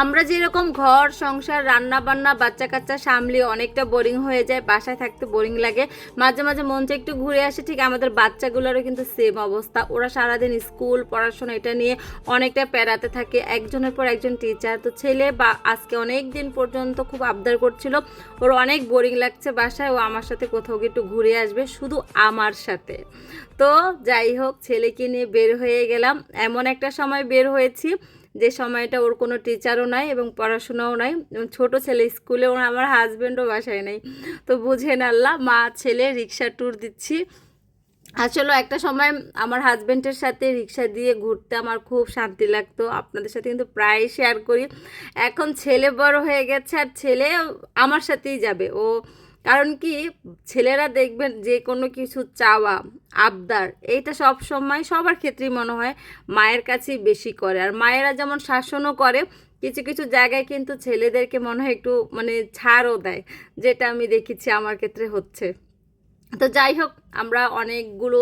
আমরা যেরকম ঘর, সংসার রান্না বান্না বাচ্চা কাচ্চা সামলি অনেকটা বোরিং হয়ে যায়, বাসায় থাকতে বোরিং লাগে। মাঝে মাঝে চায় একটু ঘুরে আসে, ঠিক আমাদের বাচ্চাগুলোরও কিন্তু সেম অবস্থা। ওরা সারাদিন স্কুল পড়াশোনা, এটা নিয়ে অনেকটা প্যারাতে থাকে। একজনের পর একজন টিচার তো ছেলে বা আজকে অনেক দিন পর্যন্ত খুব আবদার করছিল। ওর অনেক বোরিং লাগছে বাসায়। ও আমার সাথে কোথাও গিয়ে একটু ঘুরে আসবে, শুধু আমার সাথে। তো যাই হোক, ছেলেকে নিয়ে বের হয়ে গেলাম। এমন একটা সময় বের হয়েছি যে সময়টা ওর কোনো টিচারও নাই এবং পড়াশোনাও নাই, এবং ছোট ছেলে স্কুলে ওর আমার হাজব্যান্ডও বাসায় নেই। তো বুঝেন আল্লাহ, মা, ছেলে, রিক্সা ট্যুর দিচ্ছি। আসলে একটা সময় আমার হাজব্যান্ডের সাথে রিক্সা দিয়ে ঘুরতে আমার খুব শান্তি লাগতো। আপনাদের সাথে কিন্তু প্রায় শেয়ার করি। এখন ছেলে বড় হয়ে গেছে, আর ছেলে আমার সাথেই যাবে। ও কারণ কি, ছেলেরা দেখবেন যে কোনো কিছু চাওয়া, আবদার, এইটা সব সময় সবার ক্ষেত্রেই মনে হয় মায়ের কাছেই বেশি করে। আর মায়েরা যেমন শাসনও করে, কিছু কিছু জায়গায় কিন্তু ছেলেদেরকে মনে হয় একটু মানে ছাড়ও দেয়, যেটা আমি দেখেছি আমার ক্ষেত্রে হচ্ছে। তো যাই হোক, আমরা অনেকগুলো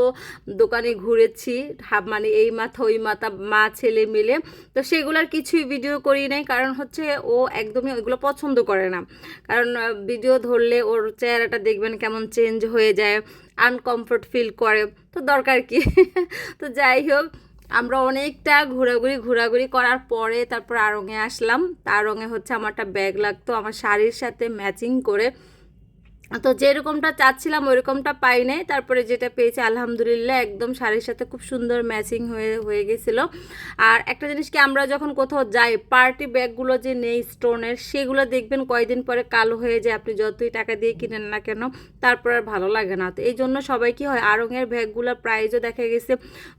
দোকানে ঘুরেছি মানে এই মাথা ওই মাথা মা, ছেলে মিলে। তো সেগুলোর কিছুই ভিডিও করি নাই, কারণ হচ্ছে ও একদমই ওইগুলো পছন্দ করে না। কারণ ভিডিও ধরলে ওর চেহারাটা দেখবেন কেমন চেঞ্জ হয়ে যায় আনকমফোর্ট ফিল করে। তো দরকার কি? তো যাই হোক, আমরা অনেকটা ঘোরাঘুরি ঘোরাঘুরি করার পরে তারপর আড়ঙে আসলাম। তার রঙে হচ্ছে আমারটা ব্যাগ লাগতো, আমার শাড়ির সাথে ম্যাচিং করে। তো যেরকমটা চাচ্ছিলাম ওইরকমটা পাই নাই। তারপরে যেটা পেয়েছি, আলহামদুলিল্লাহ, একদম শাড়ির সাথে খুব সুন্দর ম্যাচিং হয়ে হয়ে গেছিল। আর একটা জিনিস কি, আমরা যখন কোথাও যাই, পার্টি ব্যাগগুলো যে নেই স্টোনের, সেগুলো দেখবেন কয়দিন পরে কালো হয়ে যায়। আপনি যতই টাকা দিয়ে কিনেন না কেন, তারপর আর ভালো লাগে না। তো এই জন্য সবাই কি হয়, আড়ঙের ব্যাগগুলোর প্রাইজও দেখা গেছে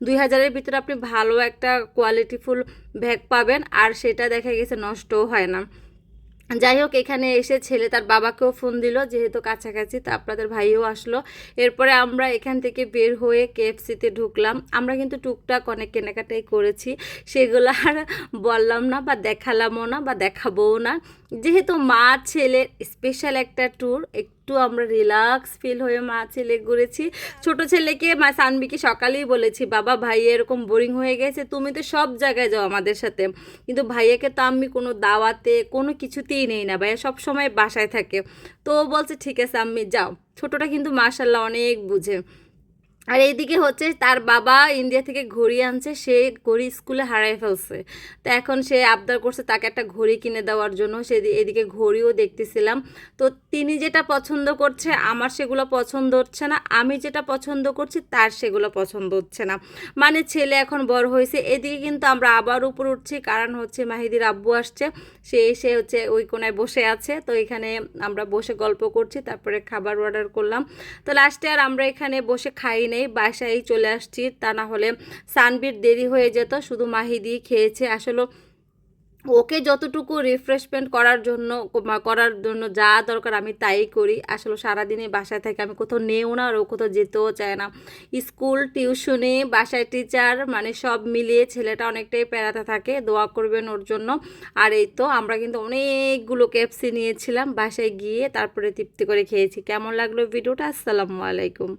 দুই হাজারের ভিতরে আপনি ভালো একটা কোয়ালিটিফুল ব্যাগ পাবেন, আর সেটা দেখা গেছে নষ্টও হয় না। যাই হোক এখানে এসে ছেলে তার বাবাকেও ফোন দিল, যেহেতু কাছাকাছি, তা আপনাদের ভাইও আসলো। এরপরে আমরা এখান থেকে বের হয়ে কেএফসিতে ঢুকলাম। আমরা কিন্তু টুকটাক অনেক কেনাকাটাই করেছি। সেগুলো আর বললাম না বা দেখালামও না বা দেখাবও না। যেহেতু মা, ছেলের স্পেশাল একটা ট্যুর একটু আমরা রিল্যাক্স ফিল হয়ে মা ছেলে ঘুরেছি। ছোট ছেলেকে মা সানবিকে সকালেই বলেছি, বাবা ভাই এরকম বোরিং হয়ে গেছে, তুমি তো সব জায়গায় যাও আমাদের সাথে। কিন্তু ভাইয়াকে তো আমি কোনো দাওয়াতে, কোনো কিছুতেই নেই না, ভাইয়া সব সময় বাসায় থাকে। তো বলছে, ঠিক আছে আমি যাও। ছোটটা কিন্তু মাসাল্লাহ অনেক বুঝে। আর এইদিকে হচ্ছে তার বাবা ইন্ডিয়া থেকে ঘড়ি আনছে, সে ঘড়ি স্কুলে হারাই ফেলছে। তো এখন সে আবদার করছে তাকে একটা ঘড়ি কিনে দেওয়ার জন্য। সে এদিকে ঘড়িও দেখতেছিলাম। তো তিনি যেটা পছন্দ করছে, আমার সেগুলো পছন্দ হচ্ছে না। আমি যেটা পছন্দ করছি, তার সেগুলো পছন্দ হচ্ছে না। মানে ছেলে এখন বড় হয়েছে। এদিকে কিন্তু আমরা আবার উপর উঠছি। কারণ হচ্ছে মাহিদির আব্বু আসছে। সে এসে হচ্ছে ওই কোনায় বসে আছে। তো এখানে আমরা বসে গল্প করছি। তারপরে খাবার অর্ডার করলাম। তো লাস্টে আর আমরা এখানে বসে খাই নেই, বাসায় চলে আসছি। তা না হলে সানবির দেরি হয়ে যেত, শুধু মাহিদি খেয়েছে। আসলে ওকে যতটুকু রিফ্রেশমেন্ট করার জন্য করার জন্য যা দরকার আমি তাই করি। আসলে সারাদিনে বাসায় থেকে, আমি কোথাও নেও না আর ও কোথাও যেতেও চায় না। স্কুল, টিউশনে, বাসায় টিচার মানে সব মিলিয়ে ছেলেটা অনেকটাই প্যারাতে থাকে, দোয়া করবেন ওর জন্য। আর এই তো আমরা কিন্তু অনেকগুলো ক্যাপসি নিয়েছিলাম, বাসায় গিয়ে তারপরে তৃপ্তি করে খেয়েছি। কেমন লাগল ভিডিওটা? আসসালামু আলাইকুম।